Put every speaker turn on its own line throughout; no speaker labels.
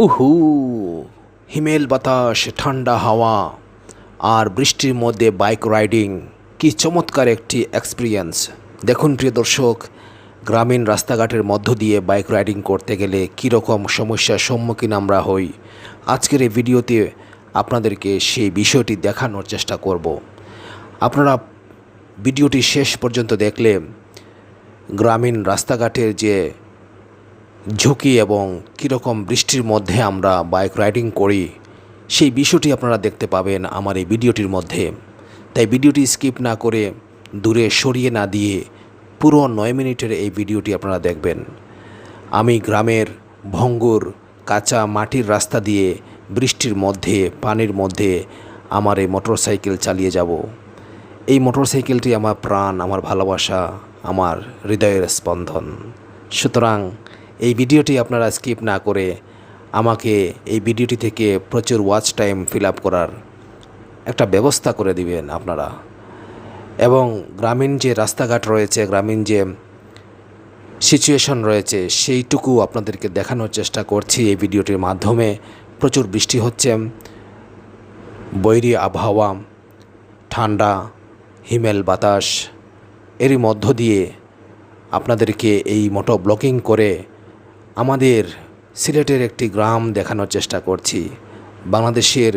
উহু, হিমেল বাতাস, ঠান্ডা হাওয়া, আর বৃষ্টির মধ্যে বাইক রাইডিং। কি চমৎকার একটি এক্সপিরিয়েন্স দেখুন প্রিয় দর্শক, গ্রামীণ রাস্তাঘাটের মধ্য দিয়ে বাইক রাইডিং করতে গেলে কীরকম সমস্যার সম্মুখীন আমরা হই, আজকের এই ভিডিওতে আপনাদেরকে সেই বিষয়টি দেখানোর চেষ্টা করব। আপনারা ভিডিওটি শেষ পর্যন্ত দেখলে গ্রামীণ রাস্তাঘাটের যে ঝুঁকি এবং কীরকম বৃষ্টির মধ্যে আমরা বাইক রাইডিং করি, সেই বিষয়টি আপনারা দেখতে পাবেন আমার এই ভিডিওটির মধ্যে। তাই ভিডিওটি স্কিপ না করে দূরে সরিয়ে না দিয়ে পুরো নয় মিনিটের এই ভিডিওটি আপনারা দেখবেন। আমি গ্রামের ভঙ্গুর কাঁচা মাটির রাস্তা দিয়ে বৃষ্টির মধ্যে, পানির মধ্যে আমার এই মোটরসাইকেল চালিয়ে যাব। এই মোটরসাইকেলটি আমার প্রাণ, আমার ভালোবাসা, আমার হৃদয়ের স্পন্দন। সুতরাং এই ভিডিওটি আপনারা স্কিপ না করে আমাকে এই ভিডিওটি থেকে প্রচুর ওয়াচ টাইম ফিল আপ করার একটা ব্যবস্থা করে দিবেন আপনারা। এবং গ্রামীণ যে রাস্তাঘাট রয়েছে, গ্রামীণ যে সিচুয়েশন রয়েছে, সেইটুকু আপনাদেরকে দেখানোর চেষ্টা করছি এই ভিডিওটির মাধ্যমে। প্রচুর বৃষ্টি হচ্ছে, বৈরী আবহাওয়া, ঠান্ডা, হিমেল বাতাস, এরই মধ্য দিয়ে আপনাদেরকে এই মোটো ব্লকিং করে আমাদের সিলেটের একটি গ্রাম দেখানোর চেষ্টা করছি। বাংলাদেশের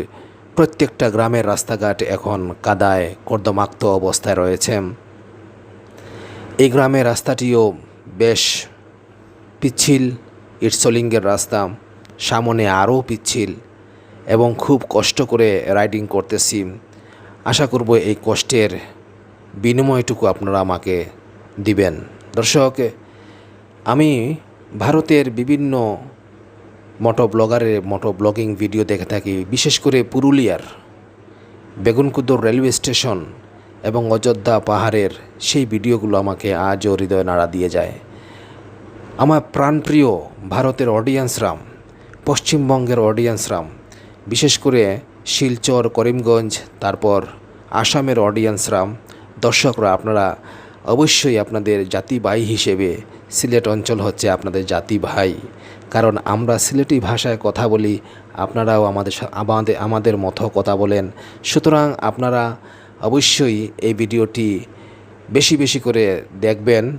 প্রত্যেকটা গ্রামের রাস্তাঘাট এখন কাদায়, কর্দমাক্ত অবস্থায় রয়েছে। এই গ্রামের রাস্তাটিও বেশ পিচ্ছিল ইটসলিঙ্গের রাস্তা, সামনে আরও পিচ্ছিল এবং খুব কষ্ট করে রাইডিং করতেছি। আশা করব এই কষ্টের বিনিময়টুকু আপনারা আমাকে দিবেন। দর্শক, আমি ভারতের বিভিন্ন মোটো ব্লগারের মোটো ব্লগিং ভিডিও দেখে থাকি, বিশেষ করে পুরুলিয়ার বেগুনকুদর রেলওয়ে স্টেশন এবং অযোধ্যা পাহাড়ের সেই ভিডিওগুলো আমাকে আজও হৃদয় নাড়া দিয়ে যায়। আমার প্রাণপ্রিয় ভারতের অডিয়েন্সরাম পশ্চিমবঙ্গের অডিয়েন্সরাম বিশেষ করে শিলচর, করিমগঞ্জ, তারপর আসামের অডিয়েন্সরাম দর্শকরা, আপনারা অবশ্যই আপনাদের জাতিবাহী হিসেবে সিলেট অঞ্চল হচ্ছে আপনাদের জাতি ভাই। কারণ আমরা সিলেটি ভাষায় কথা বলি, আপনারাও আমাদের আমাদের আমাদের মতো কথা বলেন। সুতরাং আপনারা অবশ্যই এই ভিডিওটি বেশি বেশি করে দেখবেন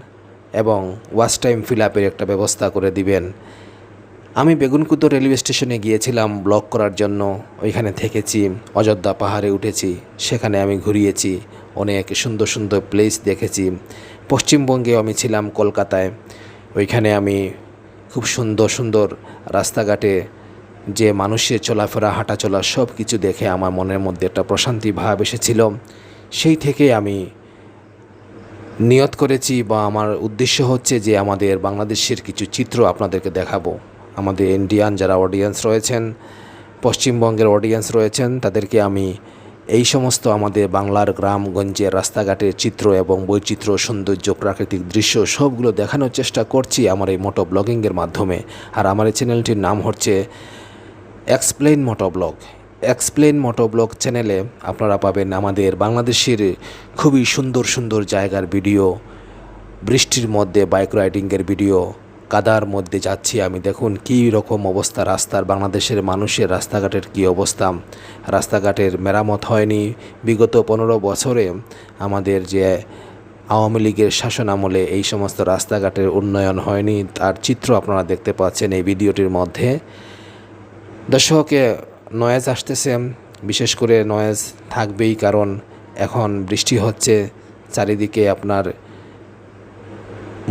এবং ওয়াচ টাইম ফিল আপের একটা ব্যবস্থা করে দিবেন। আমি বেগুনকুদ্দ রেলওয়ে স্টেশনে গিয়েছিলাম ব্লক করার জন্য, ওইখানে থেকেছি, অযোধ্যা পাহাড়ে উঠেছি, সেখানে আমি ঘুরিয়েছি, অনেক সুন্দর সুন্দর প্লেস দেখেছি। পশ্চিমবঙ্গেও আমি ছিলাম কলকাতায়। ওইখানে আমি খুব সুন্দর সুন্দর রাস্তাঘাটে যে মানুষের চলাফেরা, হাঁটাচলা সব কিছু দেখে আমার মনের মধ্যে একটা প্রশান্তি ভাব এসেছিল। সেই থেকে আমি নিয়ত করেছি বা আমার উদ্দেশ্য হচ্ছে যে আমাদের বাংলাদেশের কিছু চিত্র আপনাদেরকে দেখাবো। আমাদের ইন্ডিয়ান যারা অডিয়েন্স রয়েছেন, পশ্চিমবঙ্গের অডিয়েন্স রয়েছেন, তাদেরকে আমি এই সমস্ত আমাদের বাংলার গ্রামগঞ্জের রাস্তাঘাটের চিত্র এবং বৈচিত্র্য, সৌন্দর্য, প্রাকৃতিক দৃশ্য সবগুলো দেখানোর চেষ্টা করছি আমার এই মোটো ব্লগিংয়ের মাধ্যমে। আর আমার এই চ্যানেলটির নাম হচ্ছে Explain Moto Blog. Explain Moto Blog চ্যানেলে আপনারা পাবেন আমাদের বাংলাদেশের খুবই সুন্দর সুন্দর জায়গার ভিডিও, বৃষ্টির মধ্যে বাইক রাইডিংয়ের ভিডিও কাদার মধ্যে যাচ্ছি আমি। দেখুন কী রকম অবস্থা রাস্তার, বাংলাদেশের মানুষের রাস্তাঘাটের কী অবস্থা। রাস্তাঘাটের মেরামত হয়নি। বিগত পনেরো বছরে আমাদের যে আওয়ামী লীগের শাসন আমলে এই সমস্ত রাস্তাঘাটের উন্নয়ন হয়নি, তার চিত্র আপনারা দেখতে পাচ্ছেন এই ভিডিওটির মধ্যে। দর্শকে নয়েজ আসতেছে। বিশেষ করে নয়েজ থাকবেই, কারণ এখন বৃষ্টি হচ্ছে, চারিদিকে আপনার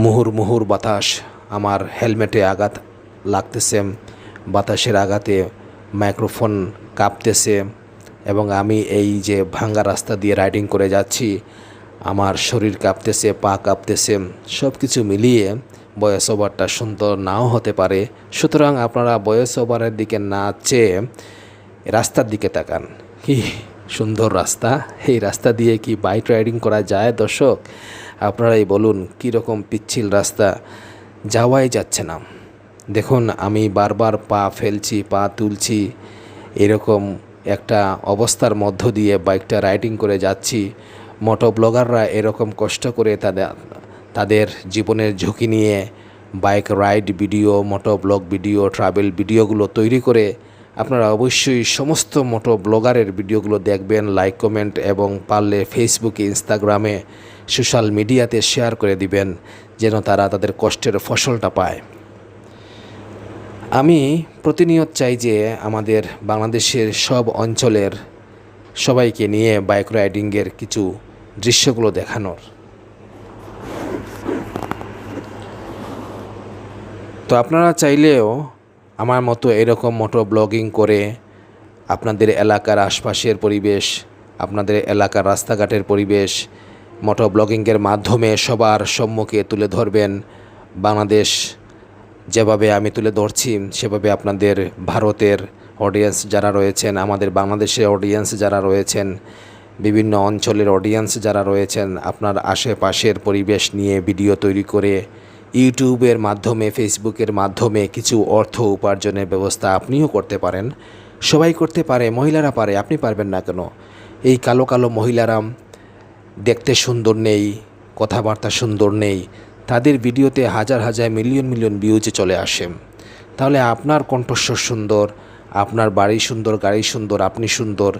মুহুর মুহুর বাতাস। আমার হেলমেটে আঘাত লাগতেছে, বাতাসের আঘাতে মাইক্রোফোন কাঁপতেছে এবং আমি এই যে ভাঙ্গা রাস্তা দিয়ে রাইডিং করে যাচ্ছি, আমার শরীর কাঁপতেছে, পা কাঁপতেছে সব কিছু মিলিয়ে বয়স ওভারটা সুন্দর নাও হতে পারে। সুতরাং আপনারা বয়স ওভারের দিকে না চেয়ে রাস্তার দিকে তাকান। কি সুন্দর রাস্তা। এই রাস্তা দিয়ে কি বাইক রাইডিং করা যায় দর্শক? আপনারাই বলুন, কীরকম পিচ্ছিল রাস্তা। যাওয়াই যাচ্ছে না। দেখুন, আমি বারবার পা ফেলছি, পা তুলছি, এরকম একটা অবস্থার মধ্য দিয়ে বাইকটা রাইডিং করে যাচ্ছি। মোটো ব্লগাররা এরকম কষ্ট করে তাদের তাদের জীবনের ঝুঁকি নিয়ে bike ride video, moto blog video, travel ভিডিওগুলো তৈরি করে আপনারা অবশ্যই সমস্ত মোটো ব্লগারের ভিডিওগুলো দেখবেন, লাইক, কমেন্ট এবং পারলে ফেসবুকে ইনস্টাগ্রামে সোশ্যাল মিডিয়াতে শেয়ার করে দিবেন। যেন তারা তাদের কষ্টের ফসলটা পায়। আমি প্রতিনিয়ত চাই যে আমাদের বাংলাদেশের সব অঞ্চলের সবাইকে নিয়ে বাইক রাইডিংয়ের কিছু দৃশ্যগুলো দেখানোর। তো আপনারা চাইলেও আমার মতো এরকম মোটো ব্লগিং করে আপনাদের এলাকার আশপাশের পরিবেশ, আপনাদের এলাকার রাস্তাঘাটের পরিবেশ মোটো ব্লগিংয়ের মাধ্যমে সবার সম্মুখে তুলে ধরবেন বাংলাদেশ। যেভাবে আমি তুলে ধরছি, সেভাবে আপনাদের ভারতের অডিয়েন্স যারা রয়েছেন, আমাদের বাংলাদেশের অডিয়েন্স যারা রয়েছেন, বিভিন্ন অঞ্চলের অডিয়েন্স যারা রয়েছেন, আপনার আশেপাশের পরিবেশ নিয়ে ভিডিও তৈরি করে ইউটিউবের মাধ্যমে, ফেসবুকের মাধ্যমে কিছু অর্থ উপার্জনের ব্যবস্থা আপনিও করতে পারেন। সবাই করতে পারে, মহিলারা পারে, আপনি পারবেন না কেন? এই কালো কালো মহিলারা দেখতে সুন্দর নেই, কথাবার্তা সুন্দর নেই, তাদের ভিডিওতে হাজার হাজার মিলিয়ন মিলিয়ন ভিউজে চলে আসে। তাহলে আপনার কণ্ঠস্বর সুন্দর, আপনার বাড়ি সুন্দর, গাড়ি সুন্দর, আপনি সুন্দর,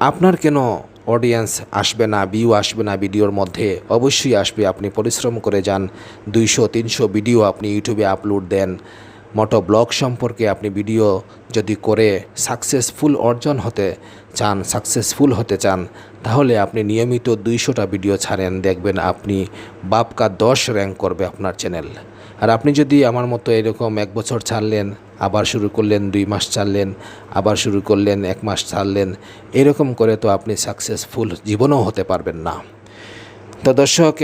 আপনার কেন অডিয়েন্স আসবে না ভিউ আসবে না ভিডিওর মধ্যে? অবশ্যই আসবে, আপনি পরিশ্রম করে যান, দুইশো, তিনশো ভিডিও আপনি ইউটিউবে আপলোড দেন। মোটো ব্লগ সম্পর্কে আপনি ভিডিও যদি করে সাকসেসফুল অর্জন হতে চান সাকসেসফুল হতে চান তাহলে আপনি নিয়মিত দুইশোটা ভিডিও ছাড়েন, দেখবেন আপনি বাপকা দশ র্যাঙ্ক করবে আপনার চ্যানেল। আর আপনি যদি আমার মতো এরকম এক বছর ছাড়লেন, আবার শুরু করলেন, দুই মাস ছাড়লেন, আবার শুরু করলেন, এক মাস ছাড়লেন, এরকম করে তো আপনি সাকসেসফুল জীবনও হতে পারবেন না। তো দর্শক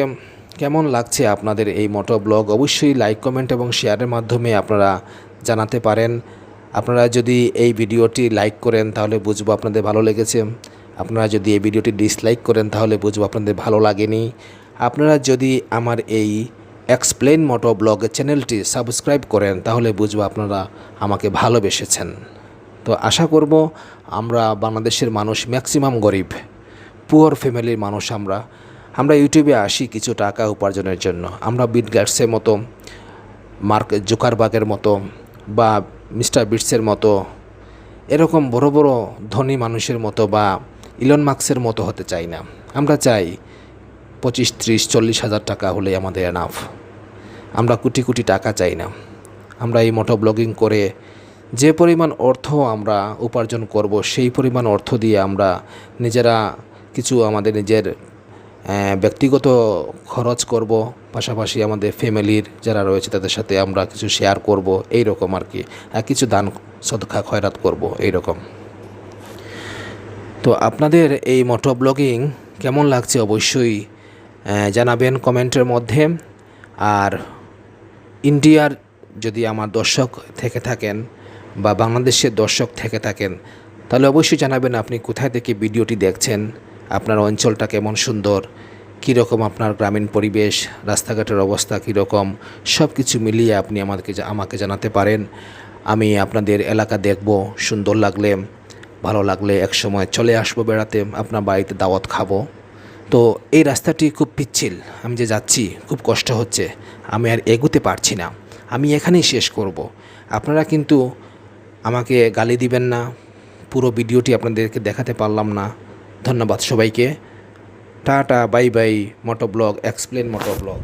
কেমন লাগছে আপনাদের এই মোটো ব্লগ? অবশ্যই লাইক, কমেন্ট এবং শেয়ারের মাধ্যমে আপনারা জানাতে পারেন। আপনারা যদি এই ভিডিওটি লাইক করেন, তাহলে বুঝব আপনাদের ভালো লেগেছে। আপনারা যদি এই ভিডিওটি ডিসলাইক করেন, তাহলে বুঝব আপনাদের ভালো লাগেনি। আপনারা যদি আমার এই এক্সপ্লেন মোটো ব্লগ চ্যানেলটি সাবস্ক্রাইব করেন, তাহলে বুঝব আপনারা আমাকে ভালোবেসেছেন। তো আশা করব আমরা বাংলাদেশের মানুষ ম্যাক্সিমাম গরিব পুয়ার ফ্যামিলির মানুষ আমরা। আমরা ইউটিউবে আসি কিছু টাকা উপার্জনের জন্য। আমরা বিট গার্ডসের মতো মার্ক জোকারবাগের মতো বা মিস্টার বিটসের মতো, এরকম বড় বড় ধনী মানুষের মতো বা ইলন মার্কসের মতো হতে চাই না। আমরা চাই পঁচিশ, ত্রিশ, চল্লিশ হাজার টাকা হলে আমাদের এনাফ আমরা কোটি কোটি টাকা চাই না। আমরা এই মোটো ব্লগিং করে যে পরিমাণ অর্থ আমরা উপার্জন করব, সেই পরিমাণ অর্থ দিয়ে আমরা নিজেরা কিছু আমাদের নিজের ব্যক্তিগত খরচ করব, পাশাপাশি আমাদের ফ্যামিলির যারা রয়েছে তাদের সাথে আমরা কিছু শেয়ার করব এই রকম আর কি। আর কিছু দান সদকা খয়রাত করব এই রকম তো আপনাদের এই মোটো ব্লগিং কেমন লাগছে অবশ্যই জানাবেন কমেন্টের মধ্যে। আর ইন্ডিয়ার যদি আমার দর্শক থেকে থাকেন বা বাংলাদেশের দর্শক থেকে থাকেন, তাহলে অবশ্যই জানাবেন আপনি কোথায় থেকে ভিডিওটি দেখছেন, আপনার অঞ্চলটা কেমন সুন্দর, কীরকম আপনার গ্রামীণ পরিবেশ, রাস্তাঘাটের অবস্থা কীরকম সব কিছু মিলিয়ে আপনি আমাদেরকে জা- আমাকে জানাতে পারেন। আমি আপনাদের এলাকা দেখব, সুন্দর লাগলে। ভালো লাগলে এক সময় চলে আসব বেড়াতে, আপনার বাড়িতে দাওয়াত খাব তো এই রাস্তাটি খুব পিচ্ছিল, আমি যে যাচ্ছি খুব কষ্ট হচ্ছে, আমি আর এগুতে পারছি না, আমি এখানেই শেষ করব। আপনারা কিন্তু আমাকে গালি দিবেন না, পুরো ভিডিওটি আপনাদেরকে দেখাতে পারলাম না, ধন্যবাদ সবাইকে, tata, bye bye Moto Blog Explain Moto Blog